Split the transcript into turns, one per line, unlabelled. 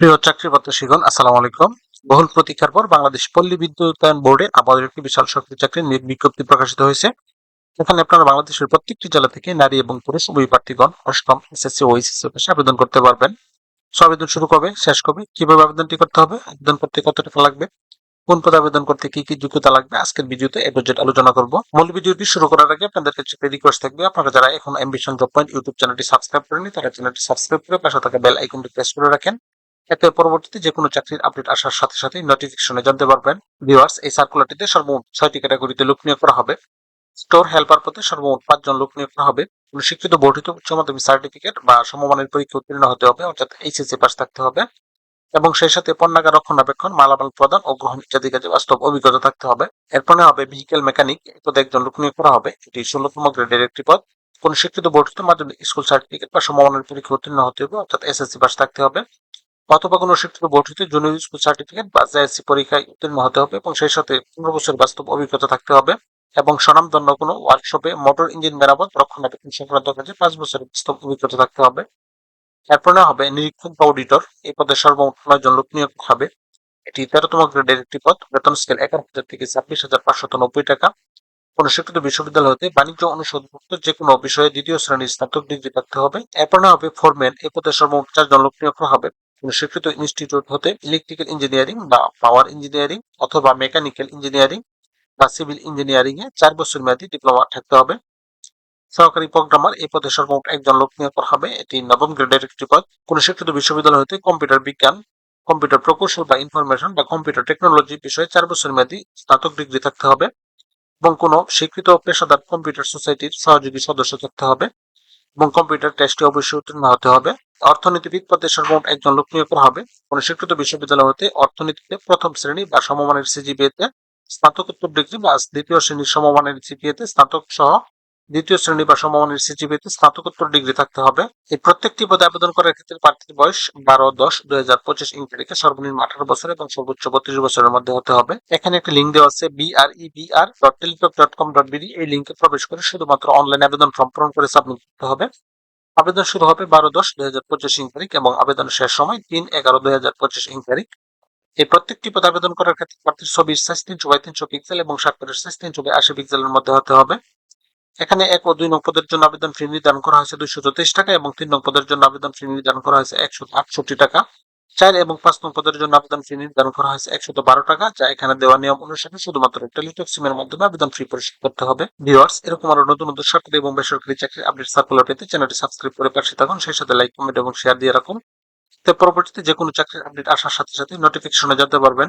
প্রিয় চাকরি প্রত্যাশীগণ, আসসালামু আলাইকুম। বহুল প্রতীক্ষার পর বাংলাদেশ পল্লী বিদ্যুতায়ন বোর্ডে আবারও একটি বিশাল সরকারি চাকরির বিজ্ঞপ্তি প্রকাশিত হয়েছে। এখানে আপনারা বাংলাদেশের প্রত্যেকটি জেলা থেকে নারী এবং পুরুষ উভয় প্রার্থীগণ অষ্টম এসএসসি ও এইচএসসি পাশে আবেদন করতে পারবেন। আবেদন শুরু কবে শেষ কবে কীভাবে আবেদনটি করতে হবে, আবেদন করতে কত টাকা লাগবে, কোন পদে আবেদন করতে কি কি যোগ্যতা লাগবে, আজকের ভিডিওতে এ বাজেট আলোচনা করব। মূল ভিডিওটি শুরু করার আগে আপনাদের কাছে একটি রিকোয়েস্ট থাকবে, আপনারা যারা এখন অ্যাম্বিশন জব পয়েন্ট ইউটিউব চ্যানেলটি সাবস্ক্রাইব করেনি তারা চ্যানেলটি সাবস্ক্রাইব করে পাশে থাকা বেল আইকনটি প্রেস করে রাখেন। এতে পরবর্তীতে যে কোনো চাকরির আপডেট আসার সাথে সাথে নোটিফিকেশনে জানতে পারবেন। ভিউয়ার্স এই সার্কুলারটিতে সর্বমোট ছয়টি ক্যাটাগরিতে লোক নিয়োগ করা হবে। স্টোর হেল্পার পদে সর্বমোট পাঁচজন লোক নিয়োগ করা হবে। কোনো শিক্ষিত, বর্ধিত, উচ্চ মাধ্যমিক সার্টিফিকেট বা সমমানের পরীক্ষা উত্তীর্ণ হতে হবে, অর্থাৎ এইচএসসি পাস থাকতে হবে। এবং সেই সাথে পণ্যাগার রক্ষণাবেক্ষণ, মালামাল প্রদান ও গ্রহণ ইত্যাদি কাজে বাস্তব অভিজ্ঞতা থাকতে হবে। এরপরে হবে ভেহিকেল মেকানিক পদে একজন লোক নিয়োগ করা হবে। এটি ষোলতম গ্রেডের একটি পদ। কোন শিক্ষিত, বর্ধিত, মাধ্যমিক স্কুল সার্টিফিকেট বা সমমানের পরীক্ষা উত্তীর্ণ হতে হবে, অর্থাৎ এসএসসি পাস থাকতে হবে। অথবা কোনো শিক্ষিত বর্ধিত জুনিয়র স্কুল সার্টিফিকেট বা জেএসসি পরীক্ষায় উত্তীর্ণ হতে হবে এবং সেই সাথে পনেরো বছর বাস্তব অভিজ্ঞতা থাকতে হবে এবং স্বনামধন্য কোনো ওয়ার্কশপে মোটর ইঞ্জিন মেরামত, রক্ষণাবেক্ষণ সংক্রান্ত কাজে পাঁচ বছরের বাস্তব অভিজ্ঞতা থাকতে হবে। এরপরে হবে নিরীক্ষক বা অডিটর এই পদে সর্বমোট নয় জন লোক নিয়োগ হবে। এটি তেরোতম গ্রেডের একটি পদ, বেতন স্কেল এগারো হাজার থেকে ছাব্বিশ হাজার পাঁচশত নব্বই টাকা। কোন শিক্ষিত বিশ্ববিদ্যালয় হতে বাণিজ্য অনুষদভুক্ত যে কোনো বিষয়ে দ্বিতীয় শ্রেণির স্নাতক ডিগ্রি থাকতে হবে। এরপর না হবে ফোরম্যান এই পদে সর্বমোট চারজন লোক নিয়োগ হবে। কোন শিক্ষিত ইনস্টিটিউট হতে ইলেকট্রিক্যাল ইঞ্জিনিয়ারিং বা পাওয়ার ইঞ্জিনিয়ারিং অথবা মেকানিক্যাল ইঞ্জিনিয়ারিং বা সিভিল ইঞ্জিনিয়ারিং এ চার বছর মেয়াদী ডিপ্লোমা থাকতে হবে। সহকারী প্রোগ্রামার এই পদে সর্বমোট একজন লোক নিয়োগ করা হবে। এটি নবম গ্রেডের একটি পদ। কোন শিক্ষিত বিশ্ববিদ্যালয় হতে কম্পিউটার বিজ্ঞান কম্পিউটার প্রকৌশল বা ইনফরমেশন বা কম্পিউটার টেকনোলজি বিষয়ে চার বছর মেয়াদী স্নাতক ডিগ্রি থাকতে হবে এবং কোনো স্বীকৃত পেশাদার কম্পিউটার সোসাইটির সহযোগী সদস্য থাকতে হবে এবং কম্পিউটার টেস্টে অবশ্যই উত্তীর্ণ হতে হবে। অর্থনীতিবিদ পদে সর্বমোট একজন লোক নিয়োগ করা হবে। কোন স্বীকৃত বিশ্ববিদ্যালয় হতে অর্থনীতিতে প্রথম শ্রেণি বা সমমানের সিজিপিএতে স্নাতকোত্তর ডিগ্রি বা দ্বিতীয় শ্রেণির সমমানের সিপিএতে স্নাতক সহ দ্বিতীয় শ্রেণি বা সমমানের সিজিপিএতে স্নাতকোত্তর ডিগ্রি থাকতে হবে। এই প্রত্যেকটি পদে আবেদন করার ক্ষেত্রে প্রার্থীর বয়স বারো, দশ, দুই হাজার পঁচিশ ইং তারিখে সর্বনিম্ন আঠারো বছর এবং সর্বোচ্চ বত্রিশ বছরের মধ্যে হতে হবে। এখানে একটি লিঙ্ক দেওয়া আছে BREBR dot Teletalk dot com dot BD এই লিঙ্কে প্রবেশ করে শুধুমাত্র অনলাইন আবেদন ফর্ম পূরণ করে সাবমিট করতে হবে। আবেদন শুরু হবে বারো দশ দুই হাজার পঁচিশ ইং তারিখ এবং আবেদন শেষ সময় তিন এগারো দুই হাজার পঁচিশ ইং তারিখ এই প্রত্যেকটি পদে আবেদন করার ক্ষেত্রে প্রার্থীর ছবির সাইজ তিনশো বাই তিনশো পিক্সেল এবং স্বাক্ষরের সাইজ তিনশো বাই আশি পিক্সেলের মধ্যে হতে হবে। এখানে এক ও দুই নং পদের জন্য আবেদন ফি নির্ধারণ করা হয়েছে দুইশো চৌত্রিশ টাকা এবং তিন নং পদের জন্য আবেদন ফি নির্ধারণ করা হয়েছে একশো আটষট্টি টাকা। চার এবং পাঁচ নং পদের জন্য আবেদন ফি নির্ধারণ করা হয়েছে একশত বারো টাকা, যা এখানে দেওয়া নিয়ম অনুসারে শুধুমাত্র টেলিটক সিমের মাধ্যমে আবেদন ফি পরিশোধ করতে হবে। ভিওয়ার্স এরকম আরও নতুন নতুন সরকারি এবং বেসরকারি চাকরির আপডেট সার্কুলার পেতে চ্যানেলটি সাবস্ক্রাইব করে পাশে থাকুন, সেই সাথে লাইক কমেন্ট এবং শেয়ার দিয়ে রাখুন। তো পরবর্তীতে যে কোনো চাকরির আপডেট আসার সাথে সাথে নোটিফিকেশনে জানতে পারবেন।